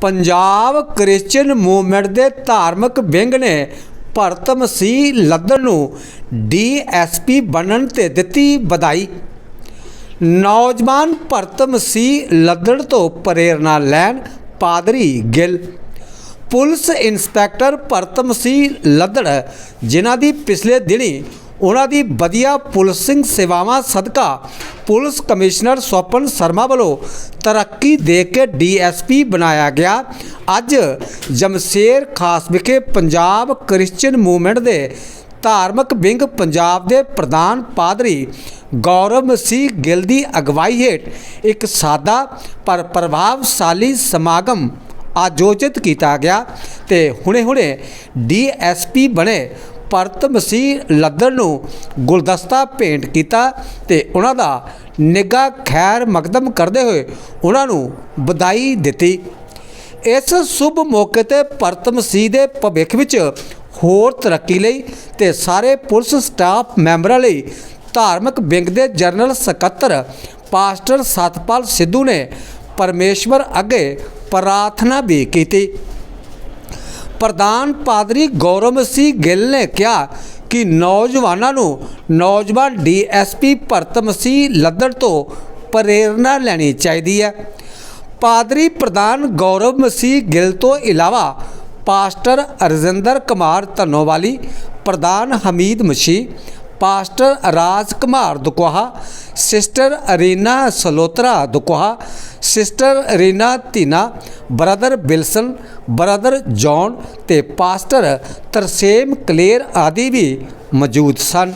Punjab Christian movement ਦੇ ਧਾਰਮਿਕ wing ਨੇ ਭਰਤ ਮਸੀਹ ਲੱਦਣ ਨੂੰ ਡੀਐਸਪੀ ਬਣਨ ਤੇ ਦਿੱਤੀ ਵਧਾਈ। ਨੌਜਵਾਨ ਭਰਤ ਮਸੀਹ ਲੱਦੜ ਤੋਂ ਪ੍ਰੇਰਣਾ ਲੈਣ ਪਾਦਰੀ ਗਿੱਲ। ਪੁਲਿਸ ਇੰਸਪੈਕਟਰ ਭਰਤ ਮਸੀਹ ਲੱਦੜ ਜਿਨ੍ਹਾਂ ਦੀ ਪਿਛਲੇ ਦਿਨੀ ਉਹਨਾਂ ਦੀ ਵਧੀਆ ਪੁਲਿਸਿੰਗ ਸੇਵਾਵਾਂ ਸਦਕਾ ਪੁਲਿਸ ਕਮਿਸ਼ਨਰ ਸਵਪਨ ਸ਼ਰਮਾ ਵੱਲੋਂ ਤਰੱਕੀ ਦੇ ਕੇ ਡੀਐਸਪੀ ਬਣਾਇਆ ਗਿਆ। ਅੱਜ ਜਮਸ਼ੇਰ ਖਾਸ ਵਿਖੇ ਪੰਜਾਬ ਕ੍ਰਿਸਚੀਅਨ ਮੂਵਮੈਂਟ ਦੇ ਧਾਰਮਿਕ ਵਿੰਗ ਪੰਜਾਬ ਦੇ ਪ੍ਰਧਾਨ ਪਾਦਰੀ ਗੌਰਵ ਮਸੀਹ ਗਿੱਲ ਦੀ ਅਗਵਾਈ ਹੇਠ ਇੱਕ ਸਾਦਾ ਪਰ ਪ੍ਰਭਾਵਸ਼ਾਲੀ ਸਮਾਗਮ ਆਯੋਜਿਤ ਕੀਤਾ ਗਿਆ ਤੇ ਹੁਣੇ-ਹੁਣੇ ਡੀਐਸਪੀ ਬਣੇ ਭਰਤ ਮਸੀਹ ਲੱਦਣ ਨੂੰ ਗੁਲਦਸਤਾ ਭੇਂਟ ਕੀਤਾ ਤੇ ਉਹਨਾਂ ਦਾ ਨਿੱਘਾ ਖੈਰ ਮਕਦਮ ਕਰਦੇ ਹੋਏ ਉਹਨਾਂ ਨੂੰ ਵਧਾਈ ਦਿੱਤੀ। ਇਸ ਸ਼ੁਭ ਮੌਕੇ ਤੇ ਭਰਤ ਮਸੀਹ ਦੇ ਭਵਿੱਖ ਵਿੱਚ ਹੋਰ ਤਰੱਕੀ ਲਈ ਤੇ ਸਾਰੇ ਪੁਲਿਸ ਸਟਾਫ ਮੈਂਬਰਾਂ ਲਈ ਧਾਰਮਿਕ ਵਿੰਗ ਦੇ ਜਨਰਲ ਸਕੱਤਰ ਪਾਸਟਰ ਸਤਪਾਲ ਸਿੱਧੂ ਨੇ ਪਰਮੇਸ਼ਵਰ ਅੱਗੇ ਪ੍ਰਾਰਥਨਾ ਵੀ ਕੀਤੀ। ਪ੍ਰਧਾਨ ਪਾਦਰੀ ਗੌਰਵ ਮਸੀਹ ਗਿੱਲ ਨੇ ਕਿਹਾ ਕਿ ਨੌਜਵਾਨਾਂ ਨੂੰ ਨੌਜਵਾਨ ਡੀਐਸਪੀ ਭਰਤ ਮਸੀਹ ਲੱਦੜ ਤੋਂ ਪ੍ਰੇਰਣਾ ਲੈਣੀ ਚਾਹੀਦੀ ਹੈ। ਪਾਦਰੀ ਪ੍ਰਧਾਨ ਗੌਰਵ ਮਸੀਹ ਗਿੱਲ ਤੋਂ ਇਲਾਵਾ ਪਾਸਟਰ ਅਰਜਿੰਦਰ ਕੁਮਾਰ ਧਨੋਵਾਲੀ, ਪ੍ਰਧਾਨ Hamid Masih pastor Raj Kumar Dukoha, sister Arina Salotra Dukoha sister Reena Dhina, brother Wilson, brother John ਤੇ ਪਾਸਟਰ ਤਰਸੇਮ ਕਲੇਰ ਆਦਿ ਵੀ ਮੌਜੂਦ ਸਨ।